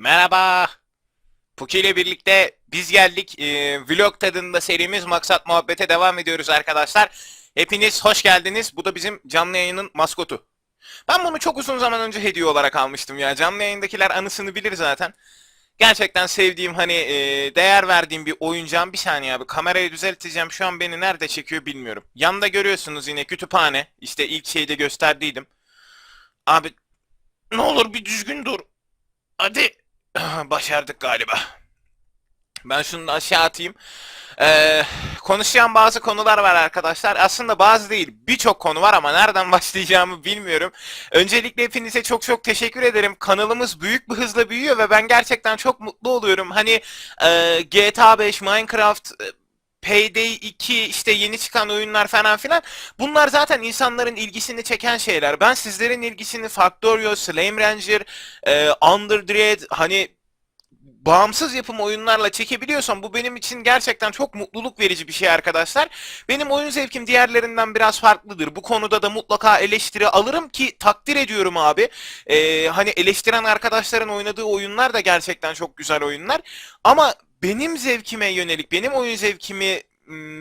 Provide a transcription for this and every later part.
Merhaba. Puki ile birlikte biz geldik. Ee, vlog tadında serimiz Maksat Muhabbet'e devam ediyoruz arkadaşlar. Hepiniz hoş geldiniz. Bu da bizim canlı yayının maskotu. Ben bunu çok uzun zaman önce hediye olarak almıştım ya. Canlı yayındakiler anısını bilir zaten. Gerçekten sevdiğim hani e, değer verdiğim bir oyuncağım. Bir saniye abi kamerayı düzelteceğim. Şu an beni nerede çekiyor bilmiyorum. Yanında görüyorsunuz yine kütüphane. İşte ilk şeyde gösterdiydim. Abi ne olur bir düzgün dur. Hadi. Başardık galiba. Ben şunu da aşağı atayım. Ee, konuşacağım bazı konular var arkadaşlar. Aslında bazı değil, birçok konu var ama nereden başlayacağımı bilmiyorum. Öncelikle hepinize çok çok teşekkür ederim. Kanalımız büyük bir hızla büyüyor ve ben gerçekten çok mutlu oluyorum. Hani e, GTA 5, Minecraft, e, Payday 2, işte yeni çıkan oyunlar falan filan. Bunlar zaten insanların ilgisini çeken şeyler. Ben sizlerin ilgisini Factorio, Slime Ranger, e, Underdread hani bağımsız yapım oyunlarla çekebiliyorsam bu benim için gerçekten çok mutluluk verici bir şey arkadaşlar. Benim oyun zevkim diğerlerinden biraz farklıdır. Bu konuda da mutlaka eleştiri alırım ki takdir ediyorum abi. Ee, hani eleştiren arkadaşların oynadığı oyunlar da gerçekten çok güzel oyunlar. Ama benim zevkime yönelik, benim oyun zevkimi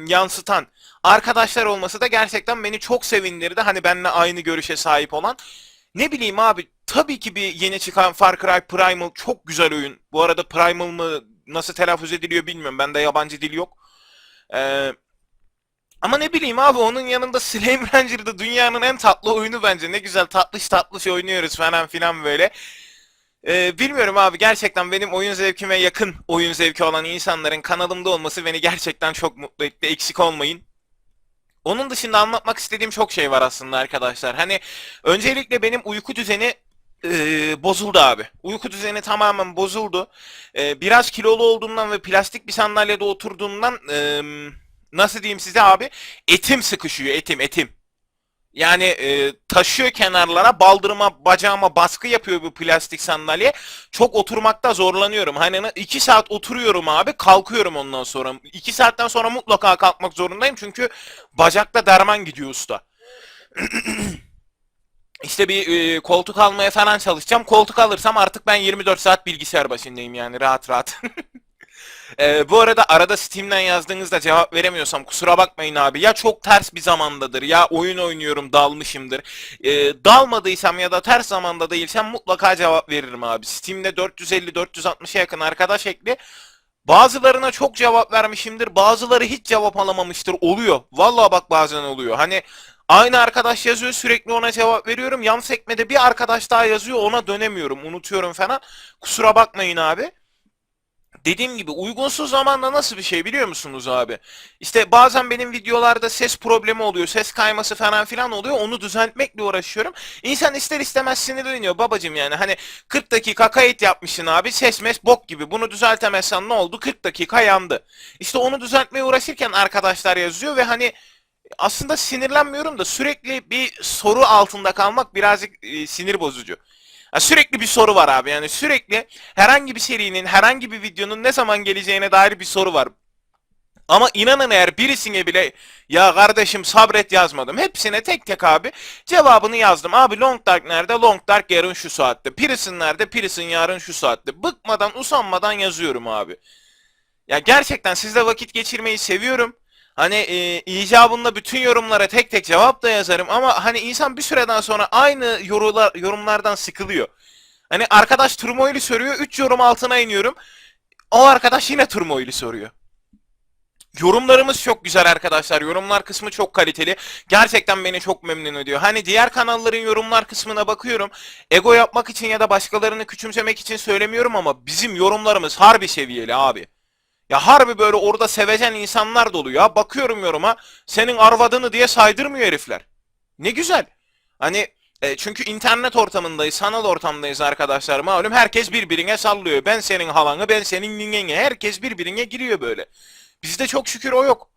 yansıtan arkadaşlar olması da gerçekten beni çok sevindirdi. Hani benimle aynı görüşe sahip olan. Ne bileyim abi tabii ki bir yeni çıkan Far Cry Primal çok güzel oyun. Bu arada Primal mı nasıl telaffuz ediliyor bilmiyorum. Bende yabancı dil yok. Ee, ama ne bileyim abi onun yanında Slime Ranger'da dünyanın en tatlı oyunu bence. Ne güzel tatlış tatlış oynuyoruz falan filan böyle. Ee, bilmiyorum abi gerçekten benim oyun zevkime yakın oyun zevki olan insanların kanalımda olması beni gerçekten çok mutlu etti. Eksik olmayın. Onun dışında anlatmak istediğim çok şey var aslında arkadaşlar. Hani öncelikle benim uyku düzeni e, bozuldu abi. Uyku düzeni tamamen bozuldu. E, biraz kilolu olduğumdan ve plastik bir sandalyede oturduğumdan e, nasıl diyeyim size abi? Etim sıkışıyor etim etim. Yani e, taşıyor kenarlara, baldırıma, bacağıma baskı yapıyor bu plastik sandalye. Çok oturmakta zorlanıyorum. Hani ne- iki saat oturuyorum abi, kalkıyorum ondan sonra. İki saatten sonra mutlaka kalkmak zorundayım çünkü bacakta derman gidiyor usta. İşte bir e, koltuk almaya falan çalışacağım. Koltuk alırsam artık ben 24 saat bilgisayar başındayım yani rahat rahat. Ee, bu arada arada Steam'den yazdığınızda cevap veremiyorsam kusura bakmayın abi. Ya çok ters bir zamandadır ya oyun oynuyorum dalmışımdır. Ee, dalmadıysam ya da ters zamanda değilsem mutlaka cevap veririm abi. Steam'de 450-460'a yakın arkadaş ekli. Bazılarına çok cevap vermişimdir. Bazıları hiç cevap alamamıştır. Oluyor. Vallahi bak bazen oluyor. Hani aynı arkadaş yazıyor sürekli ona cevap veriyorum. Yan sekmede bir arkadaş daha yazıyor ona dönemiyorum. Unutuyorum falan. Kusura bakmayın abi. Dediğim gibi uygunsuz zamanda nasıl bir şey biliyor musunuz abi? İşte bazen benim videolarda ses problemi oluyor, ses kayması falan filan oluyor. Onu düzeltmekle uğraşıyorum. İnsan ister istemez sinirleniyor babacım yani. Hani 40 dakika kayıt yapmışsın abi, ses mes bok gibi. Bunu düzeltemezsen ne oldu? 40 dakika yandı. İşte onu düzeltmeye uğraşırken arkadaşlar yazıyor ve hani aslında sinirlenmiyorum da sürekli bir soru altında kalmak birazcık e, sinir bozucu. Ya sürekli bir soru var abi yani sürekli herhangi bir serinin herhangi bir videonun ne zaman geleceğine dair bir soru var. Ama inanın eğer birisine bile ya kardeşim sabret yazmadım. Hepsine tek tek abi cevabını yazdım. Abi Long Dark nerede? Long Dark yarın şu saatte. Prison nerede? Prison yarın şu saatte. Bıkmadan usanmadan yazıyorum abi. Ya gerçekten sizle vakit geçirmeyi seviyorum. Hani e, icabında bütün yorumlara tek tek cevap da yazarım ama hani insan bir süreden sonra aynı yorular, yorumlardan sıkılıyor. Hani arkadaş turmoili soruyor, 3 yorum altına iniyorum. O arkadaş yine turmoili soruyor. Yorumlarımız çok güzel arkadaşlar. Yorumlar kısmı çok kaliteli. Gerçekten beni çok memnun ediyor. Hani diğer kanalların yorumlar kısmına bakıyorum. Ego yapmak için ya da başkalarını küçümsemek için söylemiyorum ama bizim yorumlarımız harbi seviyeli abi. Ya harbi böyle orada sevecen insanlar dolu ya. Bakıyorum yoruma. Senin arvadını diye saydırmıyor herifler. Ne güzel. Hani e, çünkü internet ortamındayız, sanal ortamdayız arkadaşlar malum. Herkes birbirine sallıyor. Ben senin halanı, ben senin ningeni. Herkes birbirine giriyor böyle. Bizde çok şükür o yok.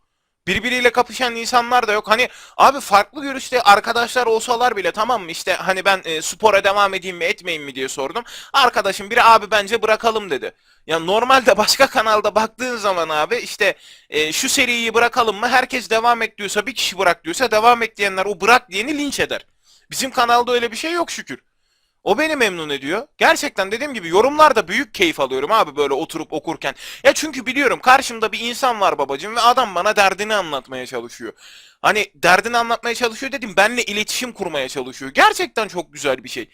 Birbiriyle kapışan insanlar da yok. Hani abi farklı görüşte arkadaşlar olsalar bile tamam mı işte hani ben e, spora devam edeyim mi etmeyeyim mi diye sordum. Arkadaşım biri abi bence bırakalım dedi. Ya normalde başka kanalda baktığın zaman abi işte e, şu seriyi bırakalım mı herkes devam et diyorsa bir kişi bırak diyorsa devam et diyenler o bırak diyeni linç eder. Bizim kanalda öyle bir şey yok şükür. O beni memnun ediyor. Gerçekten dediğim gibi yorumlarda büyük keyif alıyorum abi böyle oturup okurken. Ya çünkü biliyorum karşımda bir insan var babacığım ve adam bana derdini anlatmaya çalışıyor. Hani derdini anlatmaya çalışıyor dedim benle iletişim kurmaya çalışıyor. Gerçekten çok güzel bir şey.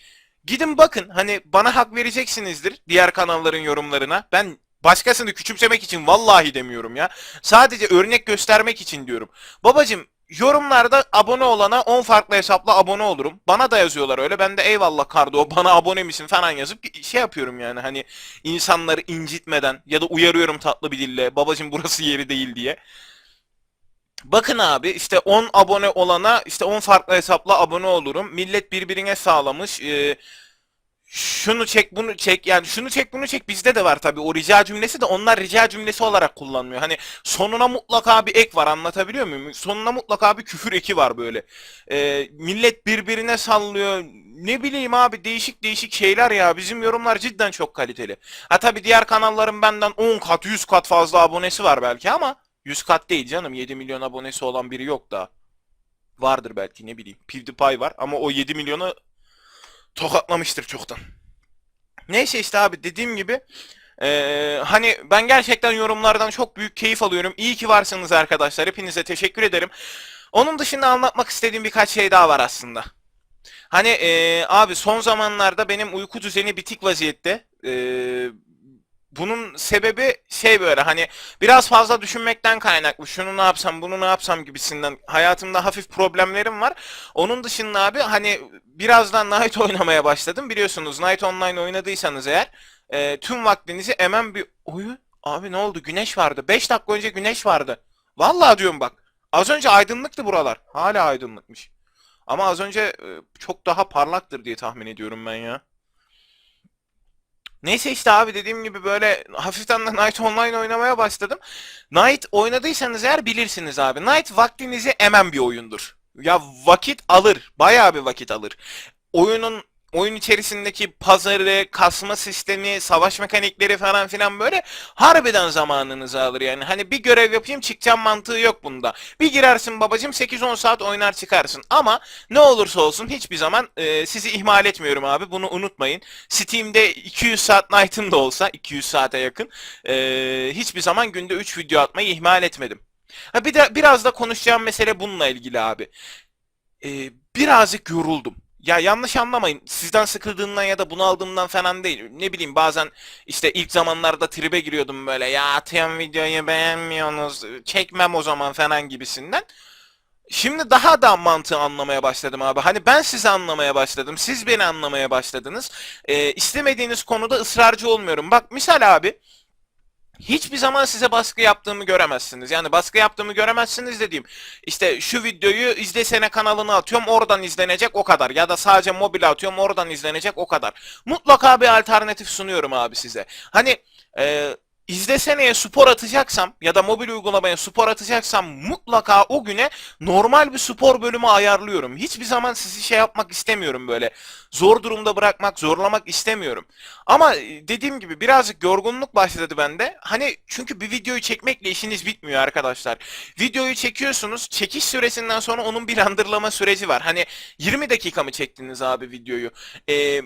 Gidin bakın hani bana hak vereceksinizdir diğer kanalların yorumlarına. Ben başkasını küçümsemek için vallahi demiyorum ya. Sadece örnek göstermek için diyorum. Babacım yorumlarda abone olana 10 farklı hesapla abone olurum. Bana da yazıyorlar öyle. Ben de eyvallah Kardo bana abone misin falan yazıp şey yapıyorum yani hani insanları incitmeden ya da uyarıyorum tatlı bir dille. Babacım burası yeri değil diye. Bakın abi işte 10 abone olana işte 10 farklı hesapla abone olurum. Millet birbirine sağlamış. Ee, şunu çek bunu çek yani şunu çek bunu çek bizde de var tabii o rica cümlesi de onlar rica cümlesi olarak kullanmıyor. Hani sonuna mutlaka bir ek var anlatabiliyor muyum? Sonuna mutlaka bir küfür eki var böyle. Ee, millet birbirine sallıyor. Ne bileyim abi değişik değişik şeyler ya. Bizim yorumlar cidden çok kaliteli. Ha tabii diğer kanalların benden 10 kat 100 kat fazla abonesi var belki ama 100 kat değil canım 7 milyon abonesi olan biri yok da. Vardır belki ne bileyim. PewDiePie var ama o 7 milyonu tokatlamıştır çoktan. Neyse işte abi dediğim gibi eee, hani ben gerçekten yorumlardan çok büyük keyif alıyorum. İyi ki varsınız arkadaşlar. Hepinize teşekkür ederim. Onun dışında anlatmak istediğim birkaç şey daha var aslında. Hani eee, abi son zamanlarda benim uyku düzeni bitik vaziyette. Eee, bunun sebebi şey böyle hani biraz fazla düşünmekten kaynaklı. Şunu ne yapsam, bunu ne yapsam gibisinden hayatımda hafif problemlerim var. Onun dışında abi hani birazdan Night oynamaya başladım. Biliyorsunuz Night Online oynadıysanız eğer e, tüm vaktinizi emen bir oyun. Abi ne oldu? Güneş vardı. 5 dakika önce güneş vardı. Vallahi diyorum bak. Az önce aydınlıktı buralar. Hala aydınlıkmış. Ama az önce e, çok daha parlaktır diye tahmin ediyorum ben ya. Neyse işte abi dediğim gibi böyle hafiften de Night Online oynamaya başladım. Night oynadıysanız eğer bilirsiniz abi. Night vaktinizi emen bir oyundur. Ya vakit alır. Bayağı bir vakit alır. Oyunun oyun içerisindeki pazarı, kasma sistemi, savaş mekanikleri falan filan böyle harbiden zamanınızı alır yani. Hani bir görev yapayım çıkacağım mantığı yok bunda. Bir girersin babacım 8-10 saat oynar çıkarsın. Ama ne olursa olsun hiçbir zaman e, sizi ihmal etmiyorum abi. Bunu unutmayın. Steam'de 200 saat Night'ım da olsa 200 saate yakın e, hiçbir zaman günde 3 video atmayı ihmal etmedim. Ha bir de biraz da konuşacağım mesele bununla ilgili abi. E, birazcık yoruldum. Ya yanlış anlamayın. Sizden sıkıldığımdan ya da bunaldığımdan falan değil. Ne bileyim bazen işte ilk zamanlarda tribe giriyordum böyle. Ya atıyorum videoyu beğenmiyorsunuz. Çekmem o zaman falan gibisinden. Şimdi daha da mantığı anlamaya başladım abi. Hani ben sizi anlamaya başladım. Siz beni anlamaya başladınız. Ee, istemediğiniz konuda ısrarcı olmuyorum. Bak misal abi. Hiçbir zaman size baskı yaptığımı göremezsiniz. Yani baskı yaptığımı göremezsiniz dediğim. İşte şu videoyu izlesene kanalına atıyorum oradan izlenecek o kadar. Ya da sadece mobil atıyorum oradan izlenecek o kadar. Mutlaka bir alternatif sunuyorum abi size. Hani e, izleseneye spor atacaksam ya da mobil uygulamaya spor atacaksam mutlaka o güne normal bir spor bölümü ayarlıyorum. Hiçbir zaman sizi şey yapmak istemiyorum böyle. Zor durumda bırakmak, zorlamak istemiyorum. Ama e, dediğim gibi birazcık yorgunluk başladı bende. Hani çünkü bir videoyu çekmekle işiniz bitmiyor arkadaşlar. Videoyu çekiyorsunuz. Çekiş süresinden sonra onun bir renderlama süreci var. Hani 20 dakika mı çektiniz abi videoyu? Eee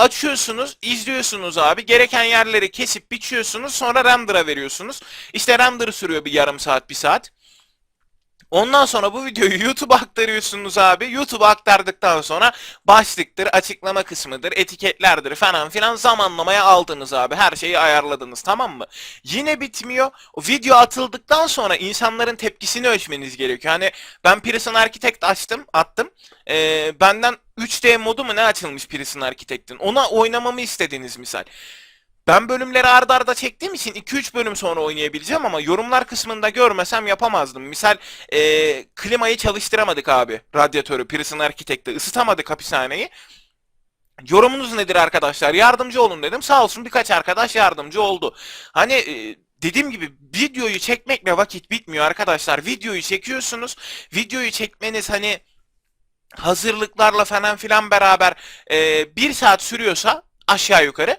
Açıyorsunuz, izliyorsunuz abi. Gereken yerleri kesip biçiyorsunuz. Sonra render'a veriyorsunuz. İşte render sürüyor bir yarım saat, bir saat. Ondan sonra bu videoyu YouTube'a aktarıyorsunuz abi. YouTube'a aktardıktan sonra başlıktır, açıklama kısmıdır, etiketlerdir falan filan zamanlamaya aldınız abi. Her şeyi ayarladınız tamam mı? Yine bitmiyor. O video atıldıktan sonra insanların tepkisini ölçmeniz gerekiyor. Hani ben Prison Architect açtım, attım. Ee, benden 3D modu mu ne açılmış Prison Architect'in? Ona oynamamı istediniz misal. Ben bölümleri ardarda arda çektiğim için 2-3 bölüm sonra oynayabileceğim ama yorumlar kısmında görmesem yapamazdım. Misal e, klimayı çalıştıramadık abi radyatörü Prison Architect'te ısıtamadık hapishaneyi. Yorumunuz nedir arkadaşlar? Yardımcı olun dedim. Sağ olsun birkaç arkadaş yardımcı oldu. Hani e, dediğim gibi videoyu çekmekle vakit bitmiyor arkadaşlar. Videoyu çekiyorsunuz. Videoyu çekmeniz hani hazırlıklarla falan filan beraber e, bir saat sürüyorsa aşağı yukarı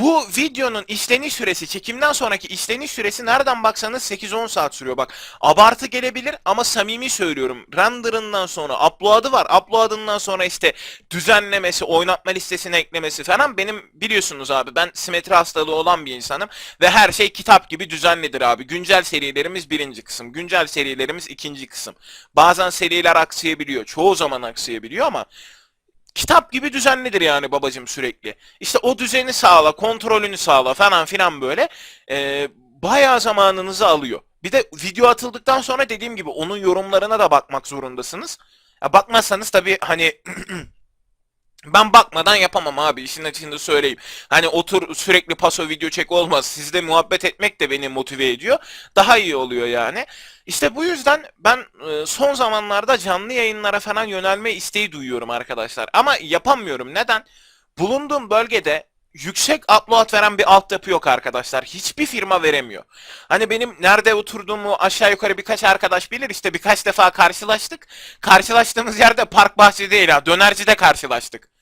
Bu videonun işleniş süresi, çekimden sonraki işleniş süresi nereden baksanız 8-10 saat sürüyor. Bak abartı gelebilir ama samimi söylüyorum. Render'ından sonra upload'ı var. Upload'ından sonra işte düzenlemesi, oynatma listesine eklemesi falan benim biliyorsunuz abi ben simetri hastalığı olan bir insanım ve her şey kitap gibi düzenlidir abi. Güncel serilerimiz birinci kısım, güncel serilerimiz ikinci kısım. Bazen seriler aksayabiliyor, çoğu zaman aksayabiliyor ama kitap gibi düzenlidir yani babacım sürekli. İşte o düzeni sağla, kontrolünü sağla falan filan böyle. Ee, bayağı zamanınızı alıyor. Bir de video atıldıktan sonra dediğim gibi onun yorumlarına da bakmak zorundasınız. Ya bakmazsanız tabii hani ben bakmadan yapamam abi işin açığını söyleyeyim. Hani otur sürekli paso video çek olmaz. Sizde muhabbet etmek de beni motive ediyor. Daha iyi oluyor yani. İşte bu yüzden ben e, son zamanlarda canlı yayınlara falan yönelme isteği duyuyorum arkadaşlar. Ama yapamıyorum. Neden? Bulunduğum bölgede yüksek upload veren bir altyapı yok arkadaşlar. Hiçbir firma veremiyor. Hani benim nerede oturduğumu aşağı yukarı birkaç arkadaş bilir. İşte birkaç defa karşılaştık. Karşılaştığımız yerde park bahçe değil ha. Dönercide karşılaştık.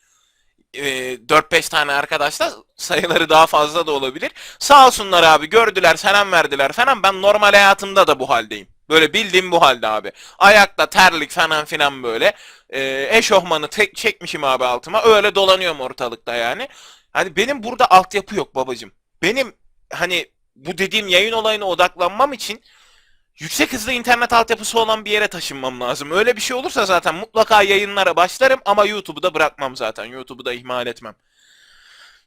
E, 4-5 tane arkadaşla sayıları daha fazla da olabilir. Sağ olsunlar abi gördüler selam verdiler falan. Ben normal hayatımda da bu haldeyim. Böyle bildiğim bu halde abi. Ayakta terlik falan filan böyle. E, eşofmanı tek çekmişim abi altıma. Öyle dolanıyorum ortalıkta yani. Hani benim burada altyapı yok babacım. Benim hani bu dediğim yayın olayına odaklanmam için yüksek hızlı internet altyapısı olan bir yere taşınmam lazım. Öyle bir şey olursa zaten mutlaka yayınlara başlarım ama YouTube'u da bırakmam zaten. YouTube'u da ihmal etmem.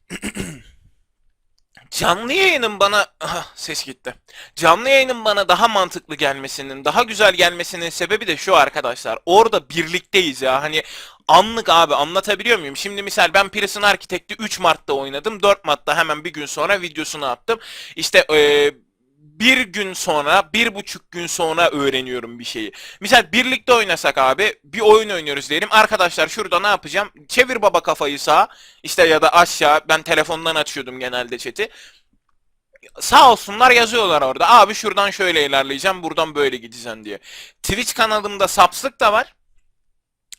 Canlı yayının bana Aha, ses gitti. Canlı yayının bana daha mantıklı gelmesinin, daha güzel gelmesinin sebebi de şu arkadaşlar. Orada birlikteyiz ya. Hani anlık abi anlatabiliyor muyum? Şimdi misal ben Prison Architect'i 3 Mart'ta oynadım. 4 Mart'ta hemen bir gün sonra videosunu attım. İşte eee bir gün sonra, bir buçuk gün sonra öğreniyorum bir şeyi. Misal birlikte oynasak abi, bir oyun oynuyoruz diyelim. Arkadaşlar şurada ne yapacağım? Çevir baba kafayı sağa, işte ya da aşağı. Ben telefondan açıyordum genelde chat'i. Sağ olsunlar yazıyorlar orada. Abi şuradan şöyle ilerleyeceğim, buradan böyle gideceğim diye. Twitch kanalımda sapslık da var.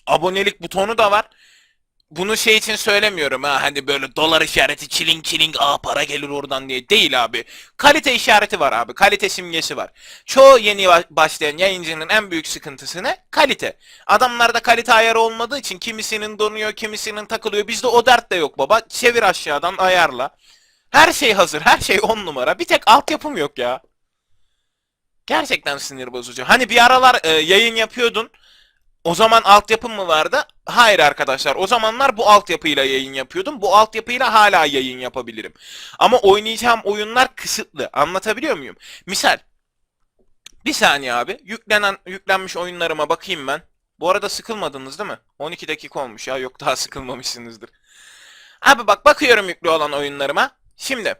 Abonelik butonu da var. Bunu şey için söylemiyorum ha hani böyle dolar işareti çiling çiling aa para gelir oradan diye değil abi. Kalite işareti var abi. Kalite simgesi var. Çoğu yeni ba- başlayan yayıncının en büyük sıkıntısı ne? Kalite. Adamlarda kalite ayarı olmadığı için kimisinin donuyor, kimisinin takılıyor. Bizde o dert de yok baba. Çevir aşağıdan ayarla. Her şey hazır. Her şey on numara. Bir tek altyapım yok ya. Gerçekten sinir bozucu. Hani bir aralar e, yayın yapıyordun. O zaman altyapım mı vardı? Hayır arkadaşlar. O zamanlar bu altyapıyla yayın yapıyordum. Bu altyapıyla hala yayın yapabilirim. Ama oynayacağım oyunlar kısıtlı. Anlatabiliyor muyum? Misal. Bir saniye abi. Yüklenen, yüklenmiş oyunlarıma bakayım ben. Bu arada sıkılmadınız değil mi? 12 dakika olmuş ya. Yok daha sıkılmamışsınızdır. Abi bak bakıyorum yüklü olan oyunlarıma. Şimdi.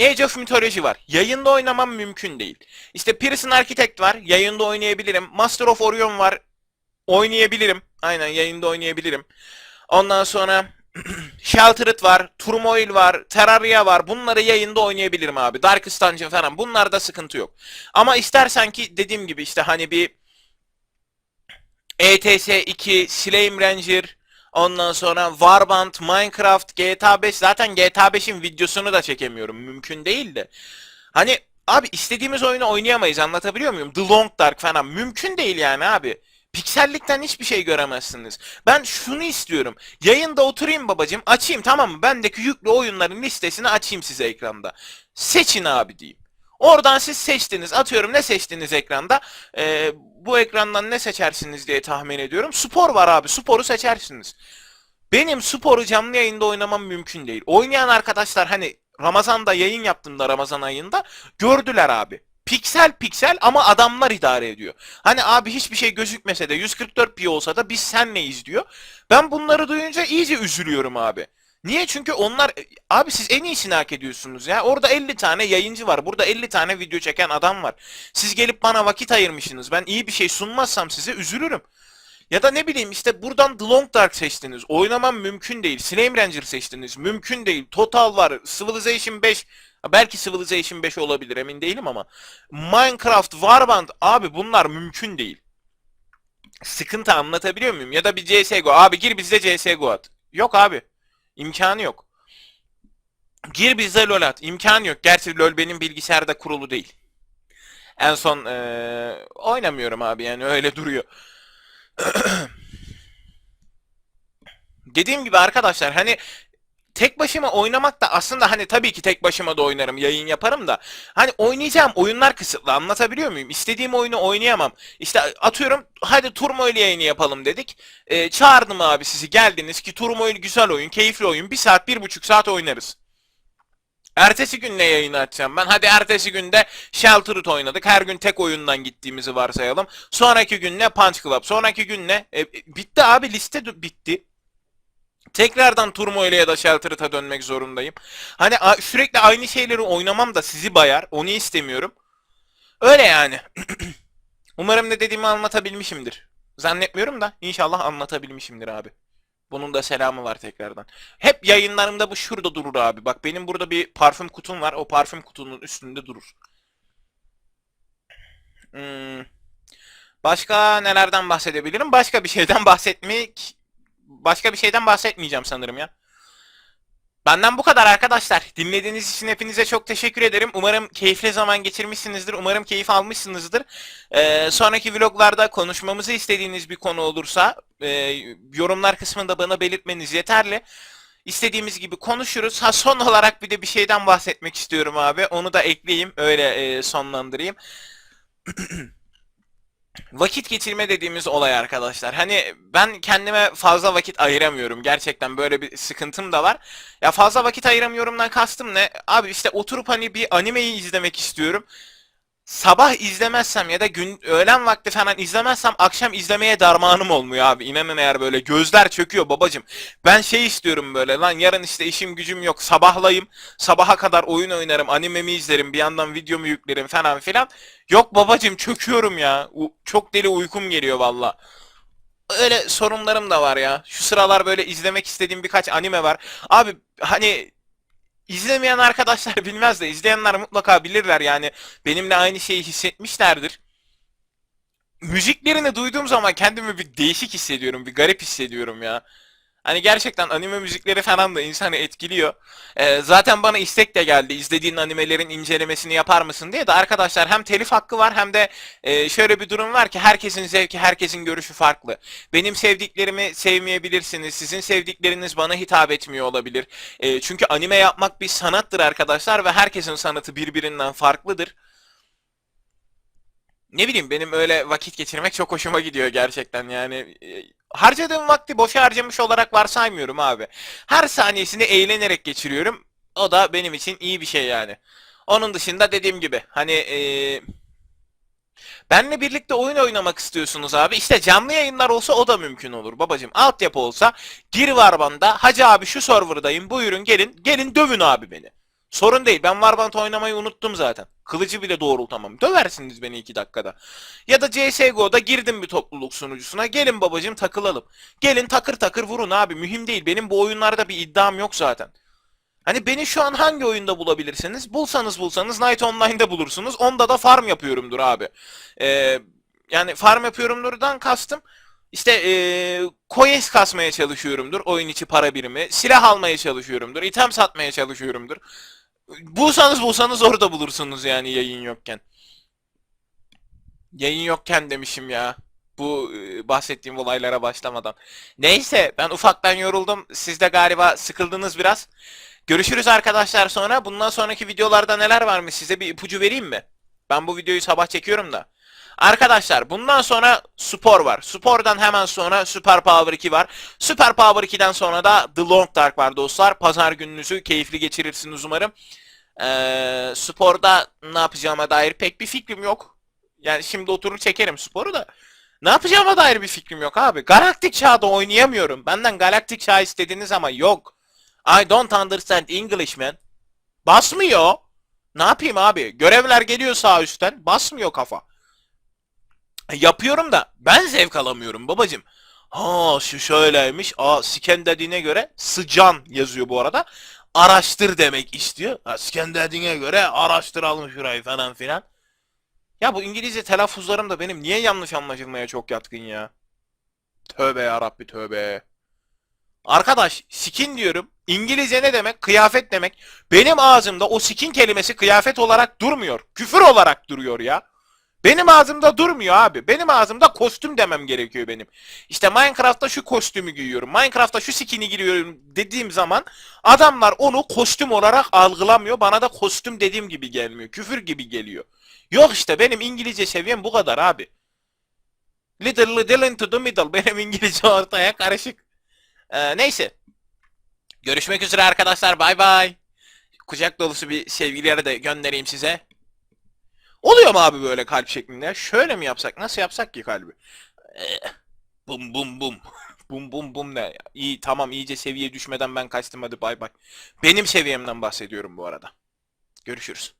Age of Mythology var. Yayında oynamam mümkün değil. İşte Prison Architect var. Yayında oynayabilirim. Master of Orion var. Oynayabilirim. Aynen yayında oynayabilirim. Ondan sonra Sheltered var, Turmoil var, Terraria var. Bunları yayında oynayabilirim abi. Darkest Dungeon falan. Bunlarda sıkıntı yok. Ama istersen ki dediğim gibi işte hani bir ETS 2, Slime Ranger, ondan sonra Warband, Minecraft, GTA 5. Zaten GTA 5'in videosunu da çekemiyorum. Mümkün değil de. Hani abi istediğimiz oyunu oynayamayız anlatabiliyor muyum? The Long Dark falan. Mümkün değil yani abi. Piksellikten hiçbir şey göremezsiniz. Ben şunu istiyorum. Yayında oturayım babacım. Açayım tamam mı? Bendeki yüklü oyunların listesini açayım size ekranda. Seçin abi diyeyim. Oradan siz seçtiniz. Atıyorum ne seçtiniz ekranda? Ee, bu ekrandan ne seçersiniz diye tahmin ediyorum. Spor var abi. Sporu seçersiniz. Benim sporu canlı yayında oynamam mümkün değil. Oynayan arkadaşlar hani Ramazan'da yayın yaptığımda Ramazan ayında gördüler abi. Piksel piksel ama adamlar idare ediyor. Hani abi hiçbir şey gözükmese de 144p olsa da biz senleyiz diyor. Ben bunları duyunca iyice üzülüyorum abi. Niye? Çünkü onlar abi siz en iyisini hak ediyorsunuz ya. Orada 50 tane yayıncı var. Burada 50 tane video çeken adam var. Siz gelip bana vakit ayırmışsınız. Ben iyi bir şey sunmazsam size üzülürüm. Ya da ne bileyim işte buradan The Long Dark seçtiniz. Oynamam mümkün değil. Slime Ranger seçtiniz. Mümkün değil. Total var. Civilization 5. Belki Civilization 5 olabilir emin değilim ama. Minecraft, Warband abi bunlar mümkün değil. Sıkıntı anlatabiliyor muyum? Ya da bir CSGO. Abi gir bizde CSGO at. Yok abi. İmkanı yok. Gir bize LoL at. İmkan yok. Gerçi LoL benim bilgisayarda kurulu değil. En son eee, oynamıyorum abi yani öyle duruyor. Dediğim gibi arkadaşlar hani tek başıma oynamak da aslında hani tabii ki tek başıma da oynarım, yayın yaparım da hani oynayacağım oyunlar kısıtlı. Anlatabiliyor muyum? İstediğim oyunu oynayamam. İşte atıyorum hadi turmo ile yayını yapalım dedik. Ee, çağırdım abi sizi geldiniz ki turmo güzel oyun, keyifli oyun. Bir saat, bir buçuk saat oynarız. Ertesi gün ne yayın açacağım ben? Hadi ertesi günde Sheltered oynadık. Her gün tek oyundan gittiğimizi varsayalım. Sonraki gün ne? Punch Club. Sonraki gün ne? E, bitti abi liste bitti. Tekrardan Turmo ile ya da Sheltered'a dönmek zorundayım. Hani sürekli aynı şeyleri oynamam da sizi bayar. Onu istemiyorum. Öyle yani. Umarım ne dediğimi anlatabilmişimdir. Zannetmiyorum da inşallah anlatabilmişimdir abi. Bunun da selamı var tekrardan. Hep yayınlarımda bu şurada durur abi. Bak benim burada bir parfüm kutum var. O parfüm kutunun üstünde durur. Hmm. Başka nelerden bahsedebilirim? Başka bir şeyden bahsetmek... Başka bir şeyden bahsetmeyeceğim sanırım ya. Benden bu kadar arkadaşlar. Dinlediğiniz için hepinize çok teşekkür ederim. Umarım keyifli zaman geçirmişsinizdir. Umarım keyif almışsınızdır. Ee, sonraki vloglarda konuşmamızı istediğiniz bir konu olursa e, yorumlar kısmında bana belirtmeniz yeterli. İstediğimiz gibi konuşuruz. Ha son olarak bir de bir şeyden bahsetmek istiyorum abi. Onu da ekleyeyim. Öyle e, sonlandırayım. Vakit geçirme dediğimiz olay arkadaşlar. Hani ben kendime fazla vakit ayıramıyorum. Gerçekten böyle bir sıkıntım da var. Ya fazla vakit ayıramıyorumdan kastım ne? Abi işte oturup hani bir animeyi izlemek istiyorum. Sabah izlemezsem ya da gün öğlen vakti falan izlemezsem akşam izlemeye darmanım olmuyor abi. İnanın eğer böyle gözler çöküyor babacım. Ben şey istiyorum böyle lan yarın işte işim gücüm yok sabahlayayım. Sabaha kadar oyun oynarım, animemi izlerim, bir yandan videomu yüklerim falan filan. Yok babacım çöküyorum ya. U- çok deli uykum geliyor valla. Öyle sorunlarım da var ya. Şu sıralar böyle izlemek istediğim birkaç anime var. Abi hani izlemeyen arkadaşlar bilmez de izleyenler mutlaka bilirler yani. Benimle aynı şeyi hissetmişlerdir. Müziklerini duyduğum zaman kendimi bir değişik hissediyorum, bir garip hissediyorum ya. Hani gerçekten anime müzikleri falan da insanı etkiliyor. Ee, zaten bana istek de geldi. İzlediğin animelerin incelemesini yapar mısın diye de arkadaşlar hem telif hakkı var hem de e, şöyle bir durum var ki herkesin zevki, herkesin görüşü farklı. Benim sevdiklerimi sevmeyebilirsiniz. Sizin sevdikleriniz bana hitap etmiyor olabilir. E, çünkü anime yapmak bir sanattır arkadaşlar ve herkesin sanatı birbirinden farklıdır. Ne bileyim benim öyle vakit geçirmek çok hoşuma gidiyor gerçekten yani. Harcadığım vakti boşa harcamış olarak varsaymıyorum abi. Her saniyesini eğlenerek geçiriyorum. O da benim için iyi bir şey yani. Onun dışında dediğim gibi hani e, benle birlikte oyun oynamak istiyorsunuz abi. İşte canlı yayınlar olsa o da mümkün olur babacım. Altyapı olsa gir Warband'a. Hacı abi şu serverdayım buyurun gelin. Gelin dövün abi beni. Sorun değil. Ben Warband oynamayı unuttum zaten. Kılıcı bile doğrultamam. Döversiniz beni iki dakikada. Ya da CSGO'da girdim bir topluluk sunucusuna. Gelin babacım takılalım. Gelin takır takır vurun abi. Mühim değil. Benim bu oyunlarda bir iddiam yok zaten. Hani beni şu an hangi oyunda bulabilirsiniz? Bulsanız bulsanız Night Online'da bulursunuz. Onda da farm yapıyorumdur abi. Ee, yani farm yapıyorumdurdan kastım. İşte ee, coins kasmaya çalışıyorumdur. Oyun içi para birimi. Silah almaya çalışıyorumdur. item satmaya çalışıyorumdur. Bulsanız bulsanız orada bulursunuz yani yayın yokken. Yayın yokken demişim ya. Bu e, bahsettiğim olaylara başlamadan. Neyse ben ufaktan yoruldum. Siz de galiba sıkıldınız biraz. Görüşürüz arkadaşlar sonra. Bundan sonraki videolarda neler varmış size bir ipucu vereyim mi? Ben bu videoyu sabah çekiyorum da. Arkadaşlar bundan sonra spor var. Spordan hemen sonra Super Power 2 var. Super Power 2'den sonra da The Long Dark var dostlar. Pazar gününüzü keyifli geçirirsiniz umarım. Ee, sporda ne yapacağıma dair pek bir fikrim yok. Yani şimdi oturur çekerim sporu da. Ne yapacağıma dair bir fikrim yok abi. Galaktik çağda oynayamıyorum. Benden galaktik çağ istediniz ama yok. I don't understand English man. Basmıyor. Ne yapayım abi? Görevler geliyor sağ üstten. Basmıyor kafa. Yapıyorum da ben zevk alamıyorum babacım. Ha şu şöyleymiş. Aa scan dediğine göre sıcan yazıyor bu arada. Araştır demek istiyor. Ha, scan dediğine göre araştıralım şurayı falan filan. Ya bu İngilizce telaffuzlarım da benim niye yanlış anlaşılmaya çok yatkın ya? Tövbe yarabbi tövbe. Arkadaş skin diyorum. İngilizce ne demek? Kıyafet demek. Benim ağzımda o skin kelimesi kıyafet olarak durmuyor. Küfür olarak duruyor ya. Benim ağzımda durmuyor abi. Benim ağzımda kostüm demem gerekiyor benim. İşte Minecraft'ta şu kostümü giyiyorum. Minecraft'ta şu skin'i giyiyorum dediğim zaman adamlar onu kostüm olarak algılamıyor. Bana da kostüm dediğim gibi gelmiyor. Küfür gibi geliyor. Yok işte benim İngilizce seviyem bu kadar abi. Little little into the middle. Benim İngilizce ortaya karışık. Ee, neyse. Görüşmek üzere arkadaşlar. Bay bay. Kucak dolusu bir sevgileri de göndereyim size. Oluyor mu abi böyle kalp şeklinde? Şöyle mi yapsak? Nasıl yapsak ki kalbi? Ee, bum bum bum. bum bum bum ne? İyi tamam iyice seviye düşmeden ben kaçtım hadi bay bay. Benim seviyemden bahsediyorum bu arada. Görüşürüz.